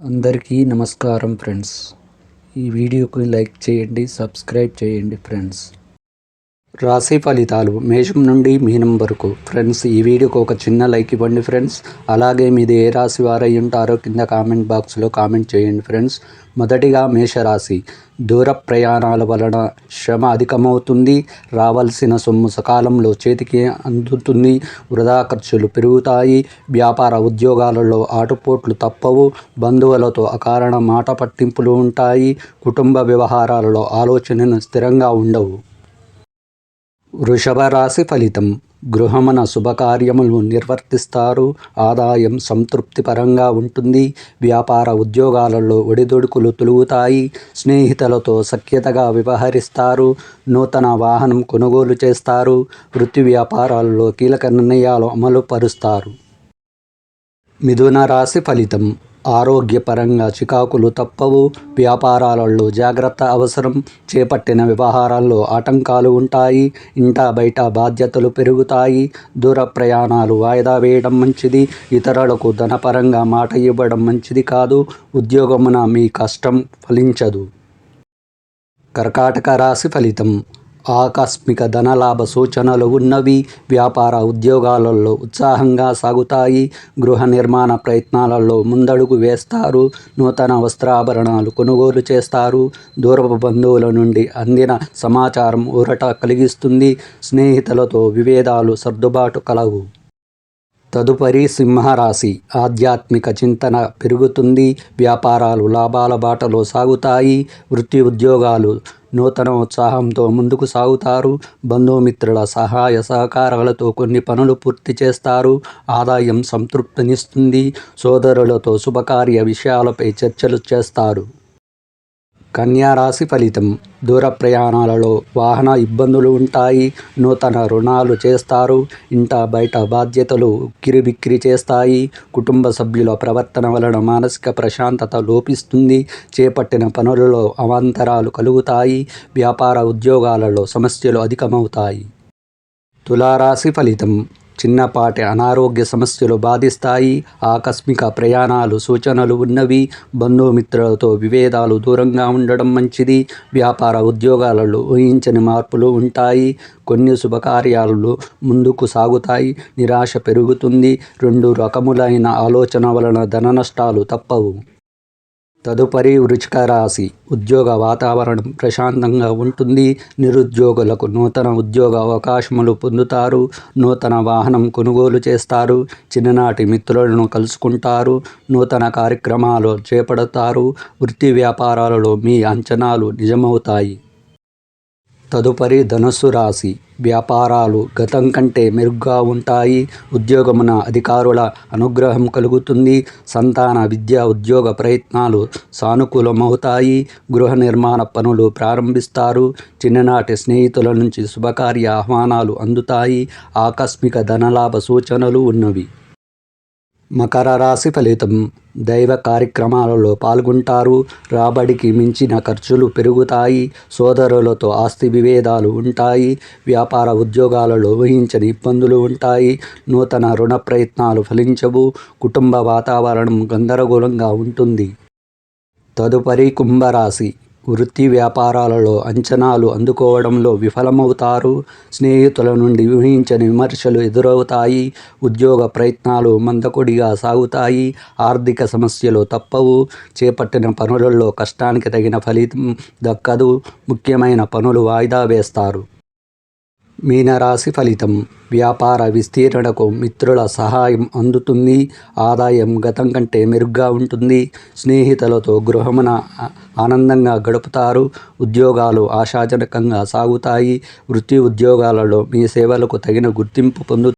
అందరికీ నమస్కారం ఫ్రెండ్స్. ఈ వీడియోకి లైక్ చేయండి సబ్స్క్రైబ్ చేయండి ఫ్రెండ్స్. రాశి ఫలితాలు మేషం నుండి మీనం వరకు. ఫ్రెండ్స్ ఈ వీడియోకి ఒక చిన్న లైక్ ఇవ్వండి ఫ్రెండ్స్. అలాగే మీది ఏ రాశి వారై ఉంటారో కింద కామెంట్ బాక్స్లో కామెంట్ చేయండి ఫ్రెండ్స్. మొదటిగా మేషరాశి. దూర ప్రయాణాల వలన శ్రమ అధికమవుతుంది. రావాల్సిన సొమ్ము సకాలంలో చేతికి అందుతుంది. వృధా ఖర్చులు పెరుగుతాయి. వ్యాపార ఉద్యోగాలలో ఆటుపోట్లు తప్పవు. బంధువులతో అకారణ మాట పట్టింపులు ఉంటాయి. కుటుంబ వ్యవహారాలలో ఆలోచనలు స్థిరంగా ఉండవు. వృషభ రాశి ఫలితం. గృహమున శుభకార్యములు నిర్వర్తిస్తారు. ఆదాయం సంతృప్తిపరంగా ఉంటుంది. వ్యాపార ఉద్యోగాలలో ఒడిదుడుకులు తొలుగుతాయి. స్నేహితులతో సఖ్యతగా వ్యవహరిస్తారు. నూతన వాహనం కొనుగోలు చేస్తారు. వృత్తి వ్యాపారాలలో కీలక నిర్ణయాలు అమలు పరుస్తారు మిథున రాశి ఫలితం. ఆరోగ్యపరంగా చికాకులు తప్పవు. వ్యాపారాలలో జాగ్రత్త అవసరం. చేపట్టిన వ్యవహారాల్లో ఆటంకాలు ఉంటాయి. ఇంట బయట బాధ్యతలు పెరుగుతాయి. దూర ప్రయాణాలు వాయిదా వేయడం మంచిది. ఇతరులకు ధనపరంగా మాట ఇవ్వడం మంచిది కాదు. ఉద్యోగమున మీ కష్టం ఫలించదు. కర్కాటక రాశి ఫలితం. ఆకస్మిక ధనలాభ సూచనలు ఉన్నవి వ్యాపార ఉద్యోగాలలో ఉత్సాహంగా సాగుతాయి. గృహ నిర్మాణ ప్రయత్నాలలో ముందడుగు వేస్తారు. నూతన వస్త్రాభరణాలు కొనుగోలు చేస్తారు. దూరపు బంధువుల నుండి అందిన సమాచారం ఊరట కలిగిస్తుంది. స్నేహితులతో విభేదాలు సర్దుబాటు కలవు. తదుపరి సింహరాశి. ఆధ్యాత్మిక చింతన పెరుగుతుంది. వ్యాపారాలు లాభాల బాటలో సాగుతాయి. వృత్తి ఉద్యోగాలు నూతన ఉత్సాహంతో ముందుకు సాగుతారు. బంధుమిత్రుల సహాయ సహకారాలతో కొన్ని పనులు పూర్తి చేస్తారు. ఆదాయం సంతృప్తినిస్తుంది. సోదరులతో శుభకార్య విషయాలపై చర్చలు చేస్తారు. కన్యారాశి ఫలితం. దూర ప్రయాణాలలో వాహన ఇబ్బందులు ఉంటాయి. నూతన రుణాలు చేస్తారు. ఇంట బయట బాధ్యతలు కిరిబిక్కిరి చేస్తాయి. కుటుంబ సభ్యుల ప్రవర్తన వలన మానసిక ప్రశాంతత లోపిస్తుంది. చేపట్టిన పనులలో అవాంతరాలు కలుగుతాయి. వ్యాపార ఉద్యోగాలలో సమస్యలు అధికమవుతాయి. తులారాశి ఫలితం. చిన్నపాటి అనారోగ్య సమస్యలు బాధిస్తాయి. ఆకస్మిక ప్రయాణాలు సూచనలు ఉన్నవి. బంధుమిత్రులతో విభేదాలు దూరంగా ఉండడం మంచిది. వ్యాపార ఉద్యోగాలలో ఊహించని మార్పులు ఉంటాయి. కొన్ని శుభకార్యాలు ముందుకు సాగుతాయి. నిరాశ పెరుగుతుంది. రెండు రకములైన ఆలోచన వలన ధన నష్టాలు తప్పవు. తదుపరి వృచిక రాశి ఉద్యోగ వాతావరణం ప్రశాంతంగా ఉంటుంది. నిరుద్యోగులకు నూతన ఉద్యోగ అవకాశములు పొందుతారు. నూతన వాహనం కొనుగోలు చేస్తారు. చిన్ననాటి మిత్రులను కలుసుకుంటారు. నూతన కార్యక్రమాలు చేపడతారు. వృత్తి వ్యాపారాలలో మీ అంచనాలు నిజమవుతాయి. తదుపరి ధనుస్సు రాశి. వ్యాపారాలు గతం కంటే మెరుగ్గా ఉంటాయి. ఉద్యోగమున అధికారుల అనుగ్రహం కలుగుతుంది. సంతాన విద్యా ఉద్యోగ ప్రయత్నాలు సానుకూలమవుతాయి. గృహ నిర్మాణ పనులు ప్రారంభిస్తారు. చిన్ననాటి స్నేహితుల నుంచి శుభకార్య ఆహ్వానాలు అందుతాయి. ఆకస్మిక ధనలాభ సూచనలు ఉన్నవి. మకర రాశి ఫలితం. దైవ కార్యక్రమాలలో పాల్గొంటారు. రాబడికి మించిన ఖర్చులు పెరుగుతాయి. సోదరులతో ఆస్తి విభేదాలు ఉంటాయి. వ్యాపార ఉద్యోగాలలో ఊహించని ఇబ్బందులు ఉంటాయి. నూతన రుణ ప్రయత్నాలు ఫలించవు. కుటుంబ వాతావరణం గందరగోళంగా ఉంటుంది. తదుపరి కుంభరాశి. వృత్తి వ్యాపారాలలో అంచనాలు అందుకోవడంలో విఫలమవుతారు. స్నేహితుల నుండి ఊహించని విమర్శలు ఎదురవుతాయి. ఉద్యోగ ప్రయత్నాలు మందకొడిగా సాగుతాయి. ఆర్థిక సమస్యలు తప్పవు. చేపట్టిన పనులలో కష్టానికి తగిన ఫలితం దక్కదు. ముఖ్యమైన పనులు వాయిదా వేస్తారు. మీనరాశి ఫలితం. వ్యాపార విస్తీరణకు మిత్రుల సహాయం అందుతుంది. ఆదాయం గతం కంటే మెరుగ్గా ఉంటుంది. స్నేహితులతో గృహమున ఆనందంగా గడుపుతారు. ఉద్యోగాలు ఆశాజనకంగా సాగుతాయి. వృత్తి ఉద్యోగాలలో మీ సేవలకు తగిన గుర్తింపు పొందు